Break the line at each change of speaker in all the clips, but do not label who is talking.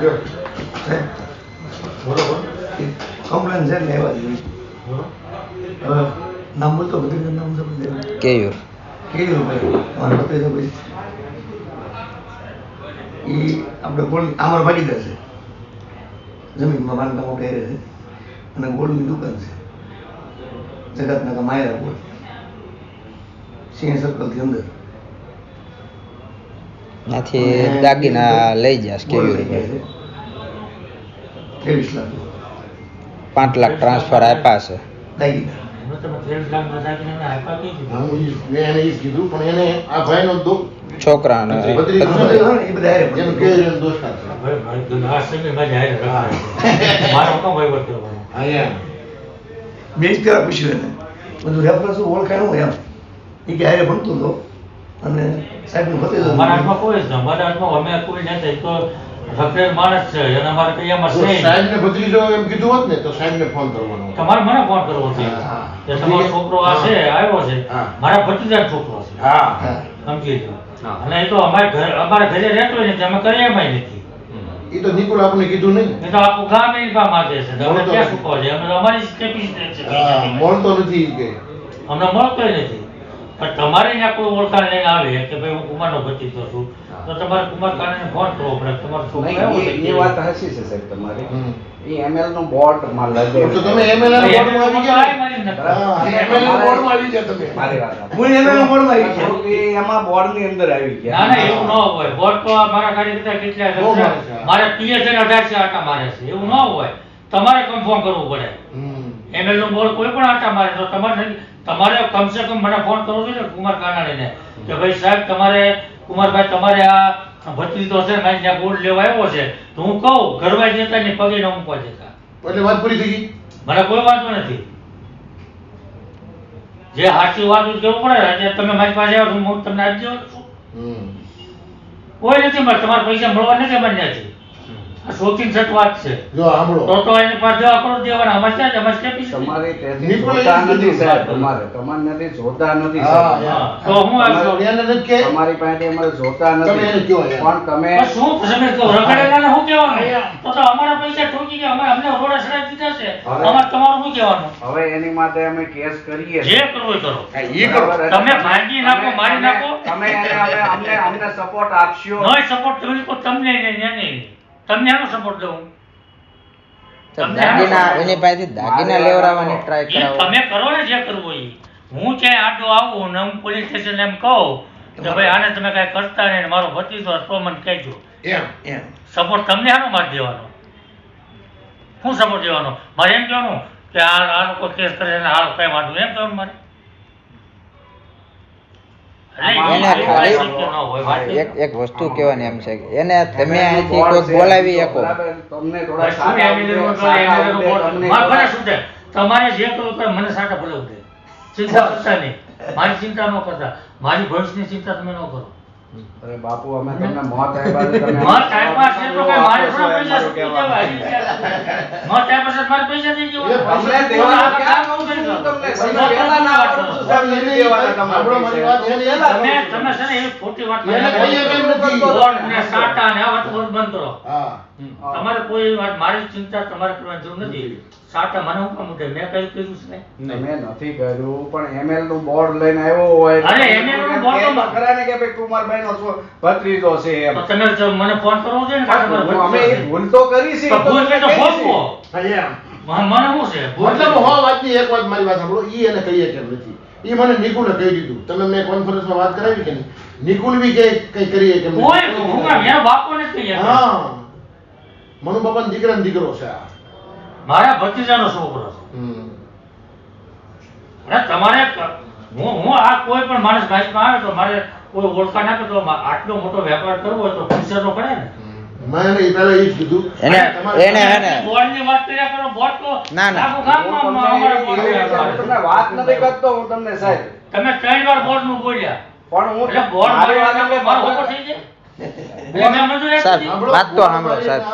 જો
કમ્પ્લેન છે લેવા જોઈએ નામ બોલતો બધી નામ તો બધું
કેયુર.
કેવું ભાઈ. બતાવી દો ભાઈ એ આપણે ગોળ અમારો ભાગીદાર છે. જમીનમાં બાંધકામો કરે છે. અને ગોળની દુકાન છે. જગતનગર માયરા ગોળ. સિંહ સર્કલથી અંદર.
ત્યાંથી દાગીના લઈ જાશ
કેવી લાખ.
પાંચ લાખ ટ્રાન્સફર આપ્યા છે.
છોકરા
હા, મેં જ કીધું પણ એને આ ભાઈનો દુઃખ
છોકરાને
બત્રીસ
એ બધા પેલા પૂછ્યું એને. રેફરન્સ ઓળખાણ એમ. એ કે હારે ભણતો હતો. અને સાહેબનું ભત્રીજો હતો.
અમારા હાથમાં કોઈ જ ન. મારા હાથમાં અમે કોઈ નથી. તો માણસ છે છે
એમ કીધું હોત ને તો સાહેબને ફોન કરવાનો
તમારે મને ફોન કરવો છે? કે તમારો છોકરો આ છે આવ્યો છે. મારા ભત્રીજાનો છોકરો છે.
હા.
હા.
સમજી લો અને એ તો અમારે ઘર અમારા ઘરે રહેતો નથી અમે કરીએ નથી.
એ તો નિકુલ આપણને કીધું નહીં
એ તો આખું ગામ છે. અમે
મળતો
ક્યાં
નથી.
છે અમે અમારી કેપેસિટી છે.
મળતો નથી કે.
અમને મળતો નથી. પણ તમારે ત્યાં કોઈ ઓળખાણ લઈને આવે કે ભાઈ હું કુમારનો ભત્રીજો છું તો તમારે કુમાર કાનાને ફોન કરવો પડે. તમારો છોકરો
એ- વાત હસી છે સાહેબ તમારી. એ નું બોર્ડમાં
તો તમે. ના આવી ગયા? આવી ગયા તમે.
મારી વાત
આવી ગયો?
એમાં બોર્ડની અંદર આવી ગયા.
ના ના એવું ન હોય. બોર્ડ તો મારા કાર્યકર્તા કેટલા
મારે
છે?
છે.
મારે પીએચ અને અઢારસો આટા મારે છે. એવું ન હોય. તમારે કન્ફર્મ કરવું પડે. એમએલનું બોર્ડ કોઈ પણ આટા મારે તો તમારે તમારે કમસે કમ મને ફોન કરવો જોઈએ ને કુમાર કાનાણીને કે ભાઈ સાહેબ તમારે કુમારભાઈ તમારે આ ભત્રીજો છે મારી ત્યાં બોર્ડ લેવા આવ્યો છે તો હું કહું ઘરવાઈ જતા ને પગે ન મૂકવા જતા.
એટલે વાત પૂરી થઈ ગઈ?
મને કોઈ વાંધો નથી. જે સાચી વાત કેવું પડે? આજે તમે મારી પાસે આવો હું તમને આપી દેવાનો છું. કોઈ નથી મારે તમારા પૈસા મળવા નથી મને આ શોખીન સટ વાત છે.
જો સાંભળો.
તો તો એને પાસે આપણો દેવર ક્યાં છે? અમારે capacity.
તમારે
તેથી
જોતા નથી સાહેબ તમારે. તમારે નથી જોતા નથી
હા,
તો હું આ
એને નથી કે
તમારી પાસે અમારે જોતા નથી.
તમે કયો
પણ તમે
શું તમે કહો રખડેલાને શું કહેવાનું? તો તો અમારા પૈસા ઠોકી ગયા. અમે અમને રોડા સડા દીધા છે. અમાર તમારું શું કહેવાનું?
હવે એની માટે અમે કેસ કરીએ.
જે કરવો એ કરો.
એ કરો.
તમે ભાગી નાખો, મારી નાખો.
તમે એને હવે અમને અમને સપોર્ટ આપશો.
નો સપોર્ટ તમે તમને નહીં નહીં, નહીં તમને આનો સપોર્ટ દઉં?
દાગીના એની પાસેથી દાગીના લેવડાવવાની ટ્રાય કરાવો.
તમે કરો ને જે કરવું હોય. હું ક્યાંય આડો આવું ને હું પોલીસ સ્ટેશન એમ કહું કે ભાઈ આને તમે કાંઈ કરતા નહીં મારો ભત્રીજો હતો તો મને કહેજો.
એમ.
એમ.
સપોર્ટ તમને આનો માર દેવાનો? હું સપોર્ટ દેવાનો? મારે એમ કહેવાનું કે આ આ લોકો કેસ કરે ને આ કઈ વાંધો એમ કહેવાનું મારે.
એને ખાલી- એક એક વસ્તુ કહેવાની એમ છે એને તમે અહીંથી
કોઈ
બોલાવી શકો.
તમને થોડા
તમારે જે કરે મને સાટા ભલે ઉઠે ચિંતા કરતા નહીં. મારી ચિંતા ન કરતા. મારી ભવિષ્યની ચિંતા તમે ન કરો.
અરે બાપુ અમે તમને મોત આપ્યા છે, તમે
માર ટાઈમ છે તો કઈ મારે થોડા પૈસા મારે
અમને ક્યાં કહું છું તમને? પહેલા ના આવડતું દેવાના
સાંભળો મારી વાત,
પૈસા.
એને
તમે તમે છે ને એવી ખોટી વાત
એને કહીએ કેમ નથી?
બોર્ડ ને સાટા ને આ વાત બંધ કરો.
હા.
તમારે કોઈ વાત મારી ચિંતા તમારે કરવાની જરૂર નથી. સાટા મને હું કામ ઉઠે મેં કઈ કર્યું છે ને?
નથી કર્યું પણ એમએલનું બોર્ડ લઈને આવ્યો હોય
અરે, ML નું બોર્ડ તો
ને કે ભાઈ કુમારભાઈ નો છો- ભત્રીજો છે એમ.
તમે મને ફોન કરવો છે ને?
અમે ભૂલ તો કરી છે.
ભૂલ તો ભોગવો.
હા, એમ.
મને શું છે?
મતલબ હો વાતની એક વાત મારી વાત સાંભળો ઈ એને કહીએ કેમ નથી. ઈ મને નિકુલે કહી દીધું. તમે મેં કોન્ફરન્સમાં વાત કરાવી કે નહીં? નિકુલ બી કે કઈ કરીએ કેમ
કોઈ હું કામ એનો બાપો નથી કહી શકતો.
હા. મનુ બાપાનો દીકરાનો દીકરો છે આ.
મારા ભત્રીજાનો છોકરો છે. અને તમારે હું હું આ કોઈ પણ માણસ ભાજપમાં આવે તો મારે કોઈ ઓળખાણ આપે તો આટલો મોટો વેપાર કરવો હોય તો પૈસા તો પડે ને. બોર્ડ
ના, ના.
બોર્ડ તમે ત્રણ વાર બોર્ડનું બોલ્યા.
પણ હું
બોર્ડ
મારી વાત
મારો થઈ જાય.
સાહેબ, વાત તો સાંભળો, સાહેબ,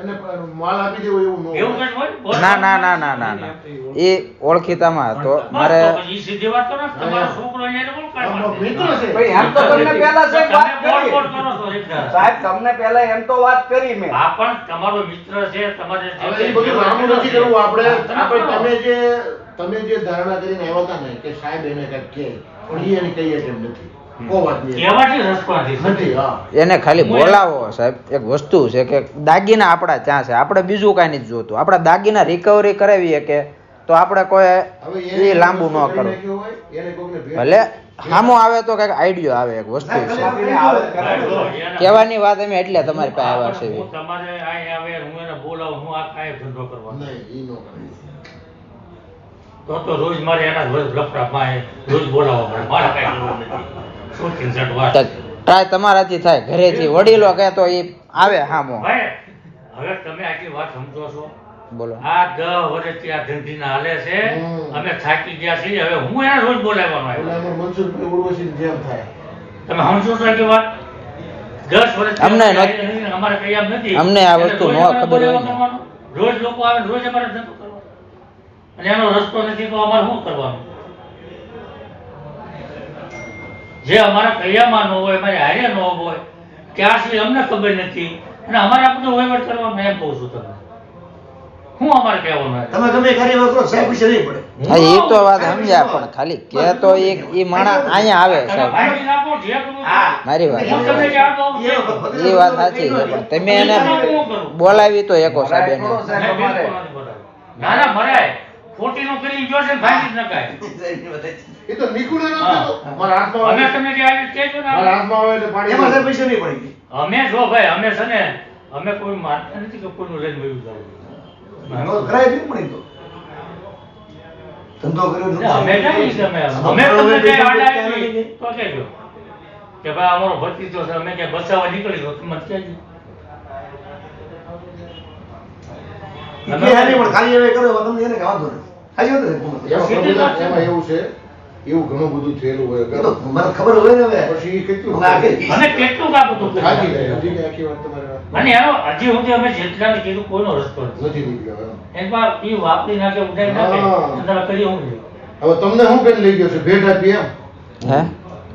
અને માલ આપી દેવો એવું ન
એવું
હોય.
કંઈ હોય? બોલ.
ના ના ના ના ના ના એ ઓળખીતામાં હતો મારે
તો પછી ઈ સીધી વાત કરો ને, તમારો છોકરો અહીંયા એને બોલ કાઢવા
આમ
દે.
મિત્ર છે
ભાઈ, એમ તો તમને પહેલા સાહેબ વાત
તમે બોલ
કરી.
બોલ કરો છો એકદમ.
સાહેબ તમને પહેલા એમ તો વાત કરી મેં
પણ તમારો મિત્ર છે તમારે જે
હવે
કંઈ
એ બધું લાંબુ નથી કરવું આપણે
તમે
આપણે તમે જે તમે જે ધારણા કરીને આવ્યા હતા ને કે સાહેબ એને કંઈક કે પણ એને કહીએ તેમ નથી
એને ખાલી બોલાવો સાહેબ. એક વસ્તુ છે કે દાગીના આપણા ત્યાં છે. આપણે બીજું કાંઈ નથી જોતું. આપણા દાગીના રિકવરી કરાવીએ કે તો આપણે કોઈ એ લાંબુ ન
કરી
ભલે સામો આવે તો કંઈક આઈડિયો આવે એક વસ્તુ છે. કહેવાની વાત અમે એટલે તમારી પાસે આવ્યા છે.
તમારે આવે હું એને બોલાવું હું આ કાંઈ ધંધો કરવાનો.
નહીં ઈ ન કરે.
તો તો રોજ મારે એના રોજ લફડામાં એ રોજ બોલાવવા પડે. મારે કાંઈ કરવું નથી શું કિંચટ વાત
ટ્રાય તમારાથી થાય. ઘરેથી. વડીલો કહે તો એ આવે હામો.
હવે તમે આટલી વાત સમજો છો.
બોલો.
આ દ વર્ષથી આ ધંધીના હાલે છે. અમે થાકી ગયા છીએ. હવે હું એને રોજ બોલાવવાનો આવ્યો
મનસુખભાઈ ઉર્વશી જેમ થાય.
તમે સમજો છો કે વાત? દસ વર્ષ
અમને
અમારે કઈ આમ નથી.
અમને આ વસ્તુ
રોજ
ન ખબર હોય.
રોજ લોકો આવે રોજ અમારે ધંધો કરવાનો. અને એનો રસ્તો નથી તો અમારે શું કરવાનું? જે અમારા કૈયામાં ન હોય અમારે હારે ન હોય ત્યાં સુધી અમને ખબર નથી. અને અમારે આ બધું વહીવટ કરવા એમ કહું છું તમને. હું અમારે કહેવાનું
તમે ગમે એ કરો સાહેબ વિશે નહીં પડે.
હા એ તો વાત સમજ્યા પણ ખાલી કે તો એક એ માણા અહીંયા આવે સાહેબ. મારી વાત
એ
વાત સાચી છે પણ તમે એને બોલાવી તો એકો સાહેબ એને.
સાહેબ
મેં
અમારે.
બિલકુલ નથી બોલાવ્યો. ના ના મરાય ખોટીનું કરી ગયો છે ભાગી જ નખાય
એ તો નિકુલ એનો. હતો. મારા હાથમાં
અમે તમને જે આજે છો ને
મારા હાથમાં આવે એટલે પાડી
એમાં પૈસા નહીં પડી
અમે જો ભાઈ અમે છે ને અમે કોઈ માનતા નથી કે કોઈનું લઈને વયું જવું.
કરાય નહીં પડી તો. ધંધો કર્યો
એટલે અમે કઈ અમે. અમે તમને જે આડા આવી તો કહેજો. કે ભાઈ અમારો ભત્રીજો છે અમે ક્યાંય બચાવવા નીકળી તો તમે કહેજો.
કે હા નહીં પણ કાર્યવાહી કરો એમાં તમને એને વાંધો નહીં ખાલી
એવું છે એવું ઘણું બધું થયેલું હોય
મને ખબર હોય ને હવે.
પછી કેટલું
અને કેટલું કા બધું કરી
થાકી હજી આખી વાત તમારે
અને એનો હજી સુધી અમે જેટલાને કીધું કોઈનો રસ્તો નથી.
નથી નીકળ્યો.
એકવાર એ વાપરી નાખે ઉડાઈ નાખે અંદર કરી હું
હવે તમને શું કરી લઈ ગયો છે? ભેટ આપી એમ?
હે?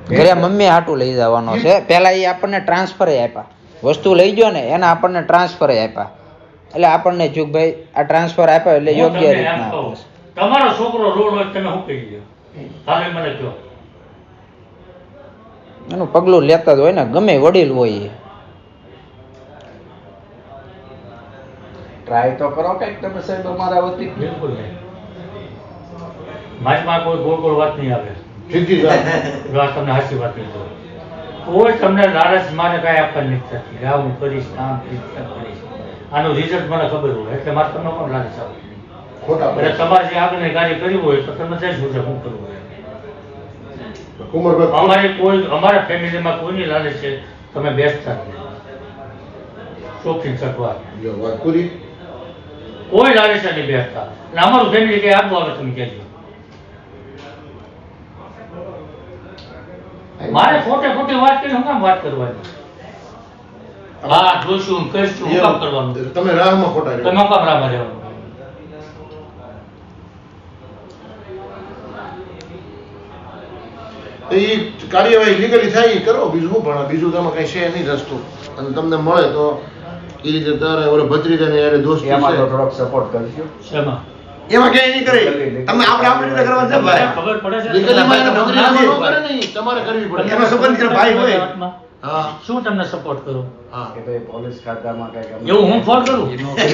ઘરે મમ્મી હાટું લઈ જવાનો છે. પેલા એ આપણને ટ્રાન્સફર આપ્યા. વસ્તુ લઈ ગયો ને એના આપણને ટ્રાન્સફર આપ્યા. એટલે આપણને જુગભાઈ આ ટ્રાન્સફર આપ્યો એટલે યોગ્ય રીતના.
તમારો છોકરો રોડ હોય તમે શું કહી દો? મને કહો.
એનું પગલું લેતા જ હોય ને ગમે વડીલ હોય એ.
ટ્રાય તો કરો કંઈક તમે સાહેબ અમારા વતી.
બિલકુલ નહીં. મારી કોઈ ગોળ ગોળ વાત નહીં આવે.
સીધી વાત.
તમને હાચી વાત નહીં દઉં. કોઈ તમને લાલચ મારે કાંઈ આપવાની નથી થતી. આ હું કરીશ કામ કરીશ કરીશ. આનું રિઝલ્ટ મને ખબર હોય એટલે મારે તમને પણ લાલચ આવે
ખોટા
એટલે તમારે જે આગળની કાર્ય કર્યું હોય તો તમે કરવું હોય?
કુંવરભાઈ
અમારી કોઈ અમારા ફેમિલીમાં કોઈની લાલચ છે તમે બેસતા શોખીન સટવા
જો વાત પૂરી?
કોઈ લાલચ નહીં બેસતા. અને અમારું ફેમિલી કઈ આગું આવે તમે કહેજો. મારે ખોટે ખોટી વાત કરી હું કામ વાત કરવાની? હા. જોઈશું કહીશું હું કામ કરવાનું.
તમે રાહમાં ખોટા
તમે કામ રાહમાં રહેવાનું?
તો એ કાર્યવાહી લીગલી થાય એ કરો. બીજું શું ભણા? બીજું તમે કઈ છે નહીં રસ્તો. અને તમને મળે તો એ રીતે તારે ઓલો ભત્રીજાને યારે દોસ્ત
એમાં તો થોડોક સપોર્ટ કરજો.
એમાં? કઈ નહીં કરે. તમે આપણે આપણી રીતે કરવા છે ભાઈ?
ખબર પડે છે
લીગલીમાં એને
ના,
ભત્રીજાને કરે નહીં, તમારે કરવી પડે.
એમાં સંબંધ ભાઈ હોય
શું તમને સપોર્ટ કરું?
હા.
કે ભાઈ પોલીસ ખાતામાં કંઈક
એવું હું ફોન કરું?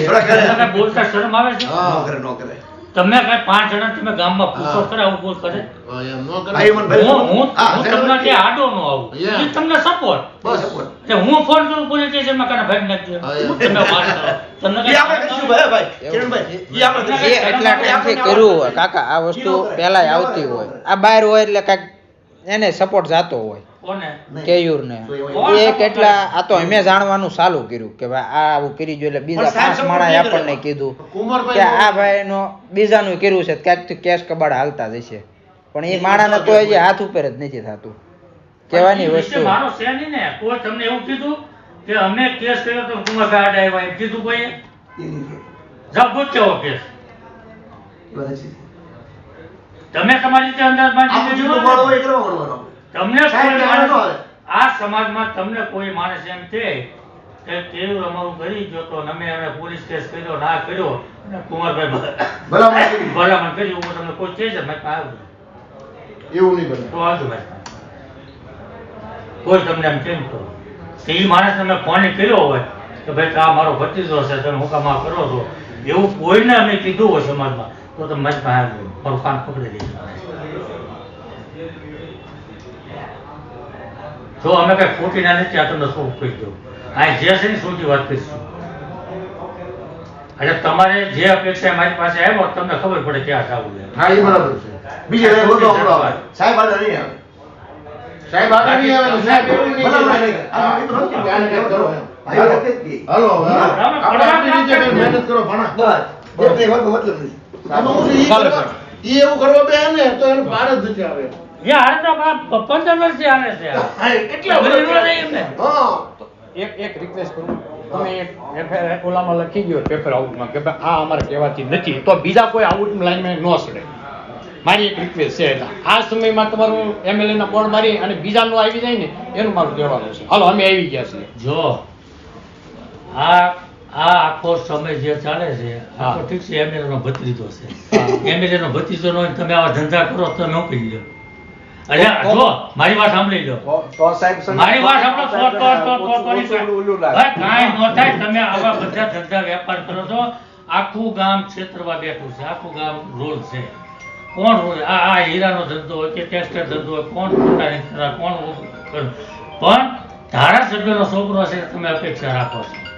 થોડા
બોલતા શરમ આવે છે?
ન કરે ન કરે.
તમે કઈ પાંચ જણા તમે ગામમાં પૂછો ખરા આવું કરે.
હા, કરે
તમને કે આડો નો આવું. એ તમને સપોર્ટ. એટલે હું ફોન કરું પોલીસ સ્ટેશનમાં કાને ભાઈ નાખજો. તમે વાત કરો. તમને કઈ
આપણે કરીશું ભાઈ ભાઈ. કિરણભાઈ એ આપણે.
એટલા ટાઈમથી કર્યું હોય કાકા આ વસ્તુ પહેલા આવતી હોય. આ બહાર હોય એટલે કાંઈક એને સપોર્ટ જાતો હોય.
કોને?
ને એ કેટલા આ તો અમે જાણવાનું ચાલુ કર્યું કે ભાઈ આ આવું કરી જો એટલે બીજા પાંચ માણસે. આપણને કીધું કે આ ભાઈ નો બીજાનું કર્યું છે ક્યાંક કેશ કબાડ હાલતા જ હશે પણ એ માણાને તો હજી હાથ ઉપર જ નથી થતું. કહેવાની વસ્તુ.
મારો છે નહીં ને. કોઈ તમને એવું કીધું કે અમે કેસ કર્યો તો કુમારભાઈ આડા આવ્યા એમ કીધું કોઈએ
એ નહીં
કેસ.
એ વાત સાચી.
તમે તમારી રીતે અંદાજ બાંધી
જેટલું
તમને. આ સમાજમાં તમને કોઈ માણસ એમ કે કેવું અમારું કરી ગયો અમે અમે પોલીસ કેસ કર્યો ના કર્યો અને
ભલામણ કરી.
હું તમને કોઈ કહે છે મેં
એવું નહીં બને.
તો આવજો ભાઈ. કોઈ તમને એમ કેમ કરો એ માણસ તમે ફોન કર્યો હોય કે ભાઈ આ મારો ભત્રીજો છે તમે હું કામ કરો છો? એવું કોઈને અમે કીધું હોય સમાજમાં તો તમે મજમાં આવ્યું મારું કામ પકડી દઈશું જો અમે કઈ ખોટી ના નથી આ તમને શું કહી દઉં? આ જે છે ને સૌથી વાત કરીશું. એટલે તમારે જે અપેક્ષા મારી પાસે આવ્યો તમને ખબર પડે ક્યાં જવું છે.
હા એ બરાબર છે.
બીજે આવે. સાહેબ આગળ નહીં આવે.
સાહેબ આગળ નહીં આવે સાહેબ એવું નહીં કે-
નહીં. આ મિત્રો નથી
કે કરો
નહીં.
હાલો આપણે મહેનત કરો ભણા.
બસ. એટલે વાતનો મતલબ નથી.
ઈ એવું કરવા બે ને તો એને પાર જ નથી આવે.
જે હારે તો આ પંદર વર્ષથી હાલે છે. આ.
હા, કેટલા
બધી
વર્ષ
નો નહીં એમને.
હા.
એક એક રિક્વેસ્ટ કરું. તમે એક ઓલામાં લખી ગયો પેપર આઉટમાં કે ભાઈ આ અમારે કહેવાતી નથી. તો બીજા કોઈ આઉટ લાઈનમાં ન સડે. મારી એક રિક્વેસ્ટ છે એટલે આ સમયમાં તમારું એમએલએ ના બોર્ડ મારી અને બીજાનું આવી જાય ને એનું મારું કહેવાનું છે. હાલો અમે આવી ગયા છીએ.
જો આ આ આખો સમય જે ચાલે છે આ તો ઠીક છે એમએલએ નો ભત્રીજો છે. એમએલએ નો ભત્રીજો નો તમે આવા ધંધા કરો તો ન કહી દો? અરે જો મારી વાત સાંભળી લો.
તો સાહેબ
મારી વાત સાંભળો તો તો ની? કાંઈ ન થાય તમે આવા બધા ધંધા વેપાર કરો છો. આખું ગામ ક્ષેત્રમાં બેઠું છે આખું ગામ રોલ છે. કોણ આ આ હીરાનો ધંધો હોય કે ટેક્સટાઇલ ધંધો હોય કોણ કોણ કરે. પણ ધારાસભ્યનો છોકરો છે તમે અપેક્ષા રાખો છો.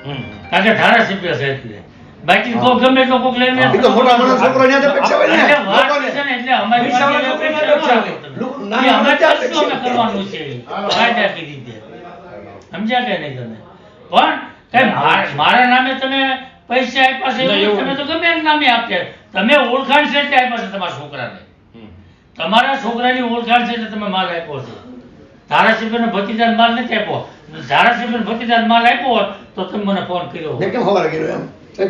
કારણ કે ધારાસભ્ય છે એટલે. બાકી તો ગમે તો કોક લઈને
તો મોટા મોટા છોકરો ત્યાં તો અપેક્ષા હોય ને. લોકોને.
એટલે અમારી
પાસે
ન.
ના, ના,
કરવાનું છે. કાયદાકીય રીતે સમજ્યા કે નહીં તમે? પણ કઈ મારા નામે તમે પૈસા આપ્યા છે તમે તો ગમે નામે આપ્યા તમે ઓળખાણ છે એટલે આપ્યા છે તમારા છોકરાને. તમારા છોકરાની ઓળખાણ છે એટલે તમે માલ આપ્યો છે. ધારાસભ્યનો ભતીજાને માલ નથી આપ્યો. ધારાસભ્યનો ભતીજાને માલ આપ્યો હોત તો તમે મને ફોન કર્યો હોત.
કેમ ખબર કર્યો એમ?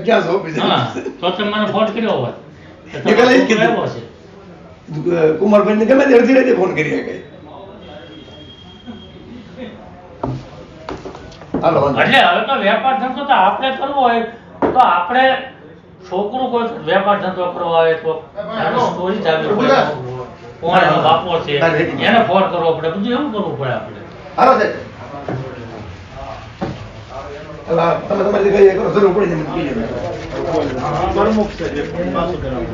ક્યાં છો?
હા તો તમે મને ફોન કર્યો હોત. તો
એ પેલા એ કીધું.
છે
કુમારભાઈને ગમે તે અડધી રાતે ફોન કરી શકે. હાલો
એટલે હવે તો વેપાર ધંધો તો આપણે કરવો હોય તો આપણે છોકરું કોઈ વેપાર ધંધો કરવો હોય તો સ્ટોરી ચાલુ કોણ એનો બાપો છે એને ફોન કરવો પડે બધું એવું કરવું પડે આપણે
હાલો સાહેબ તમે તમારી જગ્યાએ કરો જરૂર પડી જાય
પ્રમુખ છે જે પાછું કરાવે.